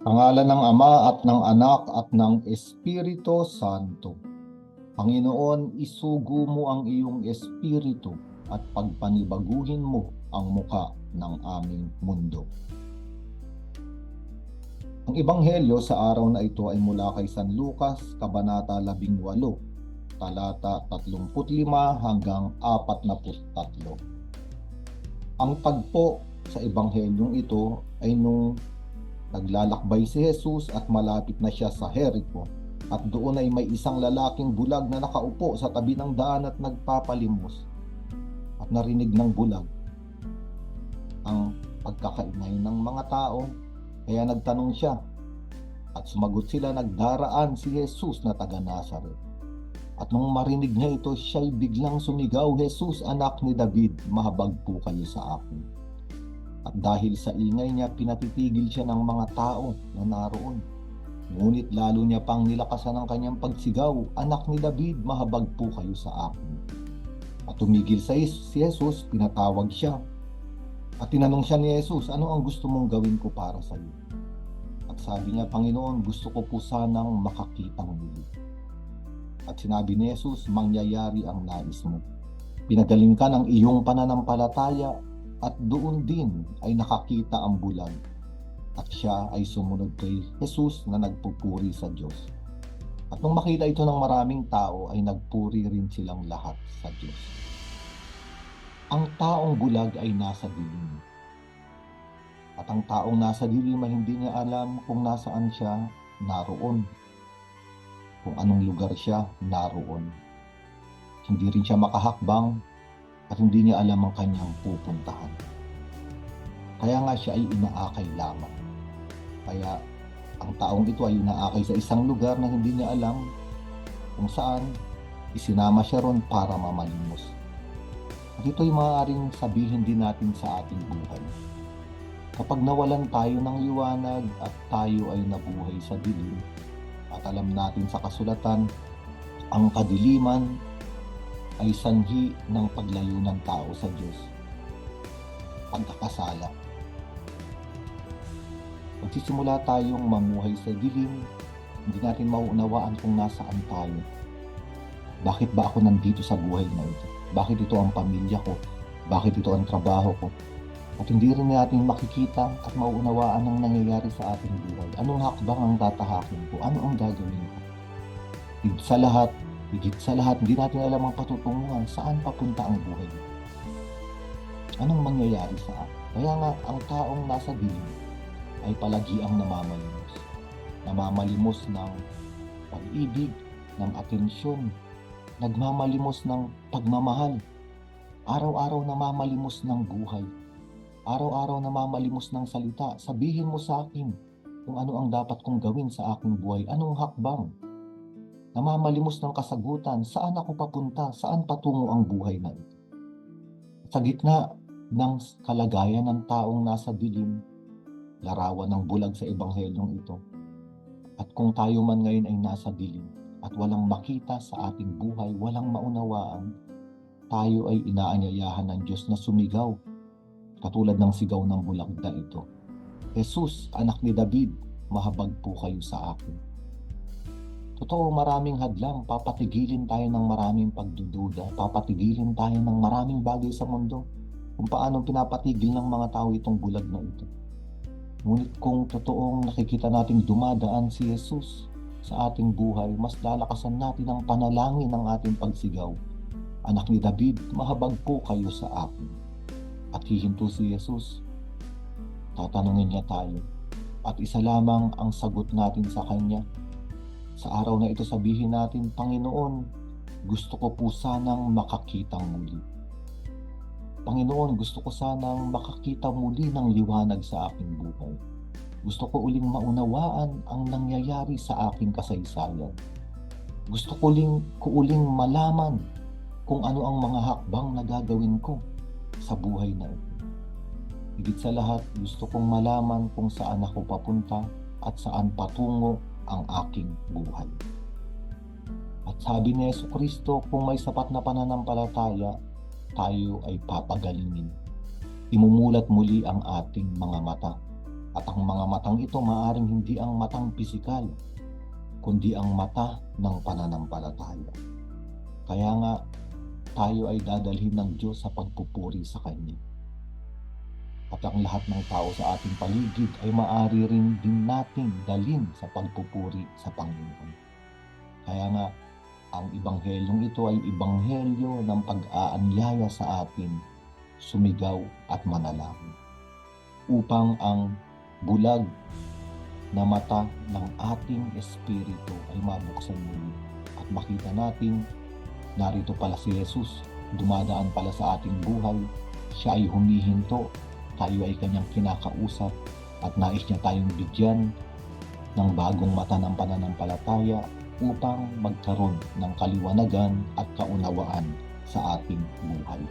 Pangalan ng Ama at ng Anak at ng Espiritu Santo. Panginoon, isugo mo ang iyong espiritu at pagpanibaguhin mo ang muka ng aming mundo. Ang ebanghelyo sa araw na ito ay mula kay San Lucas, Kabanata 18, talata 35 hanggang 43. Ang tagpo sa ebanghelyong ito ay nung naglalakbay si Jesus at malapit na siya sa Jericho. At doon ay may isang lalaking bulag na nakaupo sa tabi ng daan at nagpapalimos at narinig ng bulag ang pagkakaingay ng mga tao. Kaya nagtanong siya at sumagot sila nagdaraan si Jesus na taga Nazaret at nung marinig niya ito siya'y biglang sumigaw Jesus anak ni David mahabag po kayo sa akin at dahil sa ingay niya pinatitigil siya ng mga tao na naroon Ngunit lalo niya pang nilakasan ang kanyang pagsigaw, Anak ni David, mahabag po kayo sa akin. At tumigil sa si Jesus, pinatawag siya. At tinanong siya ni Jesus, ano ang gusto mong gawin ko para sa iyo? At sabi niya, Panginoon, gusto ko po sanang makakitang muli. At sinabi ni Jesus, mangyayari ang nais mo. Pinagaling ka ng iyong pananampalataya at doon din ay nakakita ang bulag at siya ay sumunod kay Jesus na nagpupuri sa Diyos. At nung makita ito ng maraming tao ay nagpuri rin silang lahat sa Diyos. Ang taong bulag ay nasa dilim. At ang taong nasa dilim ay hindi niya alam kung nasaan siya naroon. Kung anong lugar siya naroon. Hindi rin siya makahakbang at hindi niya alam ang kanyang pupuntahan. Kaya nga siya ay inaakay lamang. Kaya ang taong ito ay inaakay sa isang lugar na hindi niya alam kung saan isinama siya ron para mamalimos. At ito'y maaaring sabihin din natin sa ating buhay. Kapag nawalan tayo ng liwanag at tayo ay nabuhay sa dilim, at alam natin sa kasulatan, ang kadiliman ay sanhi ng paglayo ng tao sa Diyos. Pagkakasala magsisimula tayong mamuhay sa dilim, hindi natin mauunawaan kung nasaan tayo. Bakit ba ako nandito sa buhay na ito? Bakit ito ang pamilya ko? Bakit ito ang trabaho ko? At hindi rin natin makikita at mauunawaan ang nangyayari sa ating buhay. Anong hakbang ang tatahakin ko? Ano ang gagawin ko? Sa lahat, higit sa lahat, hindi natin alam ang patutunguhan saan papunta ang buhay. Anong mangyayari sa akin? Kaya nga, ang taong nasa dilim, ay palagi ang namamalimos. Namamalimos ng pag-ibig, ng atensyon, nagmamalimos ng pagmamahal. Araw-araw namamalimos ng buhay. Araw-araw namamalimos ng salita. Sabihin mo sa akin kung ano ang dapat kong gawin sa aking buhay. Anong hakbang? Namamalimos ng kasagutan. Saan ako papunta? Saan patungo ang buhay na ito? Sa gitna ng kalagayan ng taong nasa dilim, larawan ng bulag sa ebanghelyong ito. At kung tayo man ngayon ay nasa dilim at walang makita sa ating buhay, walang maunawaan, tayo ay inaanyayahan ng Diyos na sumigaw, katulad ng sigaw ng bulag na ito. Jesus, anak ni David, mahabag po kayo sa akin. Totoo, maraming hadlang, papatigilin tayo ng maraming pagdududa, papatigilin tayo ng maraming bagay sa mundo, kung paano pinapatigil ng mga tao itong bulag na ito. Ngunit kung totoong nakikita nating dumadaan si Jesus sa ating buhay, mas lalakasan natin ang panalangin ng ating pagsigaw. Anak ni David, mahabag po kayo sa akin. At hihinto si Jesus. Tatanungin niya tayo. At isa lamang ang sagot natin sa Kanya. Sa araw na ito sabihin natin, Panginoon, gusto ko po sanang makakitang muli. Panginoon, gusto ko sanang makakita muli ng liwanag sa aking buhay. Gusto ko uling maunawaan ang nangyayari sa aking kasaysayan. Gusto ko uling, ko uling malaman kung ano ang mga hakbang na gagawin ko sa buhay na ito. Higit sa lahat, gusto kong malaman kung saan ako papunta at saan patungo ang aking buhay. At sabi ni Yesu Kristo, kung may sapat na pananampalataya, tayo ay papagalingin. Imumulat muli ang ating mga mata At ang mga matang ito maaring hindi ang matang pisikal, kundi ang mata ng pananampalataya. Kaya nga, tayo ay dadalhin ng Diyos sa pagpupuri sa Kanya. At ang lahat ng tao sa ating paligid ay maaari rin din nating dalhin sa pagpupuri sa Panginoon. Kaya nga, ang ibanghelyong ito ay ibanghelyo ng pag-aanyaya sa atin, sumigaw at manalangin. Upang ang bulag na mata ng ating espiritu ay mabuksan muli at makita natin narito pala si Jesus, dumadaan pala sa ating buhay, siya ay humihinto, tayo ay kanyang kinakausap at nais niya tayong bigyan ng bagong mata ng pananampalataya upang magkaroon ng kaliwanagan at kaunawaan sa ating buhay.